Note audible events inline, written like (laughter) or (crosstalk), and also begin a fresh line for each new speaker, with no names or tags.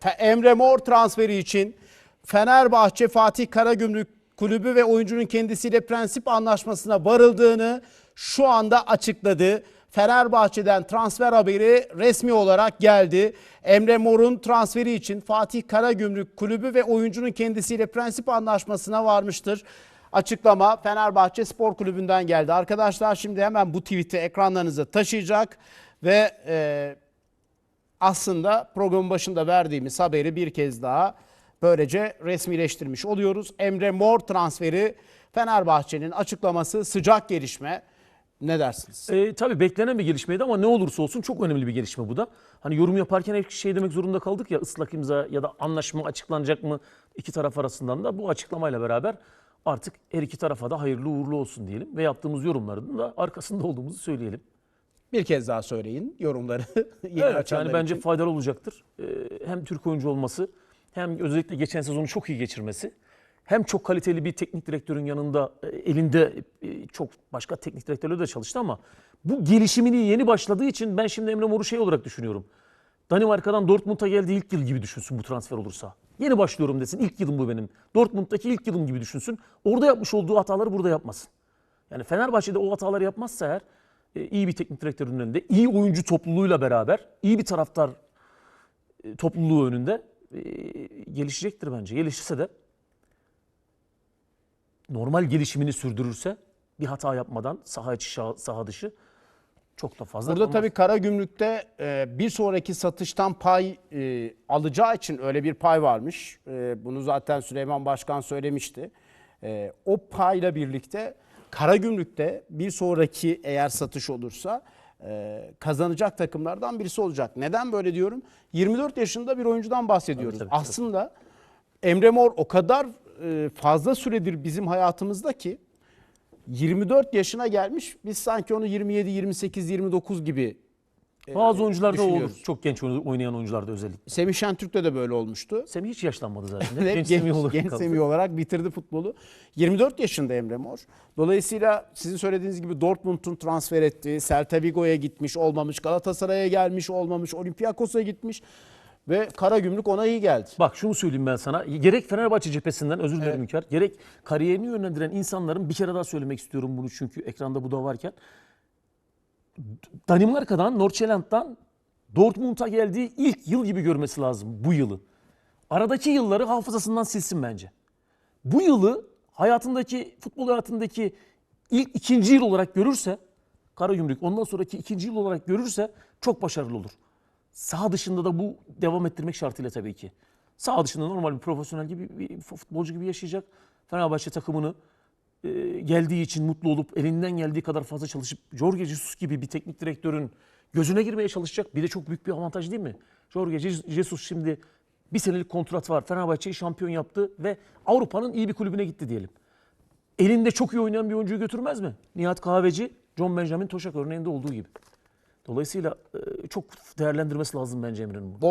Fe- Emre Mor transferi için Fenerbahçe Fatih Karagümrük Kulübü ve oyuncunun kendisiyle prensip anlaşmasına varıldığını şu anda açıkladı. Fenerbahçe'den transfer haberi resmi olarak geldi. Emre Mor'un transferi için Fatih Karagümrük Kulübü ve oyuncunun kendisiyle prensip anlaşmasına varmıştır. Açıklama Fenerbahçe Spor Kulübü'nden geldi. Arkadaşlar şimdi hemen bu tweet'i ekranlarınıza taşıyacak ve e, aslında programın başında verdiğimiz haberi bir kez daha böylece resmileştirmiş oluyoruz. Emre Mor transferi Fenerbahçe'nin açıklaması sıcak gelişme. Ne dersiniz?
E, tabii beklenen bir gelişmeydi ama ne olursa olsun çok önemli bir gelişme bu da. Hani yorum yaparken hep şey demek zorunda kaldık ya ıslak imza ya da anlaşma açıklanacak mı iki taraf arasından da bu açıklamayla beraber artık her iki tarafa da hayırlı uğurlu olsun diyelim ve yaptığımız yorumların da arkasında olduğumuzu söyleyelim.
Bir kez daha söyleyin yorumları. (laughs) yeni
Evet yani bence
için.
faydalı olacaktır. Ee, hem Türk oyuncu olması hem özellikle geçen sezonu çok iyi geçirmesi hem çok kaliteli bir teknik direktörün yanında e, elinde e, çok başka teknik direktörler de çalıştı ama bu gelişimini yeni başladığı için ben şimdi Emre Mor'u şey olarak düşünüyorum. Danimarka'dan Dortmund'a geldiği ilk yıl gibi düşünsün bu transfer olursa. Yeni başlıyorum desin. ilk yılım bu benim. Dortmund'daki ilk yılım gibi düşünsün. Orada yapmış olduğu hataları burada yapmasın. Yani Fenerbahçe'de o hataları yapmazsa eğer iyi bir teknik direktörün önünde, iyi oyuncu topluluğuyla beraber, iyi bir taraftar e, topluluğu önünde e, gelişecektir bence. Gelişirse de normal gelişimini sürdürürse bir hata yapmadan saha içi saha dışı çok da fazla
Burada tabii Karagümrük'te e, bir sonraki satıştan pay e, alacağı için öyle bir pay varmış. E, bunu zaten Süleyman Başkan söylemişti. E, o payla birlikte Karagümrük'te bir sonraki eğer satış olursa e, kazanacak takımlardan birisi olacak. Neden böyle diyorum? 24 yaşında bir oyuncudan bahsediyoruz.
Tabii, tabii, tabii.
Aslında Emre Mor o kadar e, fazla süredir bizim hayatımızda ki 24 yaşına gelmiş. Biz sanki onu 27, 28, 29 gibi
Bazı oyuncularda olur.
düşünüyoruz.
Çok genç oyn- oynayan oyuncularda özellikle.
Semih Şentürk'te de böyle olmuştu.
Semih hiç yaşlanmadı zaten. (laughs) Hep genç, Semih olarak
genç
kaldı.
Semih olarak bitirdi futbolu. 24 yaşında Emre Mor. Dolayısıyla sizin söylediğiniz gibi Dortmund'un transfer ettiği, Celta Vigo'ya gitmiş olmamış, Galatasaray'a gelmiş olmamış, Olympiakos'a gitmiş ve Karagümrük ona iyi geldi.
Bak şunu söyleyeyim ben sana. Gerek Fenerbahçe cephesinden özür dilerim Hünkar. Gerek kariyerini yönlendiren insanların bir kere daha söylemek istiyorum bunu çünkü ekranda bu da varken. Danimarka'dan, Nordsjælland'dan Dortmund'a geldiği ilk yıl gibi görmesi lazım bu yılı. Aradaki yılları hafızasından silsin bence. Bu yılı hayatındaki, futbol hayatındaki ilk ikinci yıl olarak görürse, Karagümrük ondan sonraki ikinci yıl olarak görürse çok başarılı olur. Sağ dışında da bu devam ettirmek şartıyla tabii ki. Sağ dışında normal bir profesyonel gibi bir futbolcu gibi yaşayacak. Fenerbahçe takımını geldiği için mutlu olup elinden geldiği kadar fazla çalışıp Jorge Jesus gibi bir teknik direktörün gözüne girmeye çalışacak. Bir de çok büyük bir avantaj değil mi? Jorge Jesus şimdi bir senelik kontrat var. Fenerbahçe'yi şampiyon yaptı ve Avrupa'nın iyi bir kulübüne gitti diyelim. Elinde çok iyi oynayan bir oyuncuyu götürmez mi? Nihat Kahveci, John Benjamin Toşak örneğinde olduğu gibi. Dolayısıyla e, çok değerlendirmesi lazım bence Emre'nin bunu.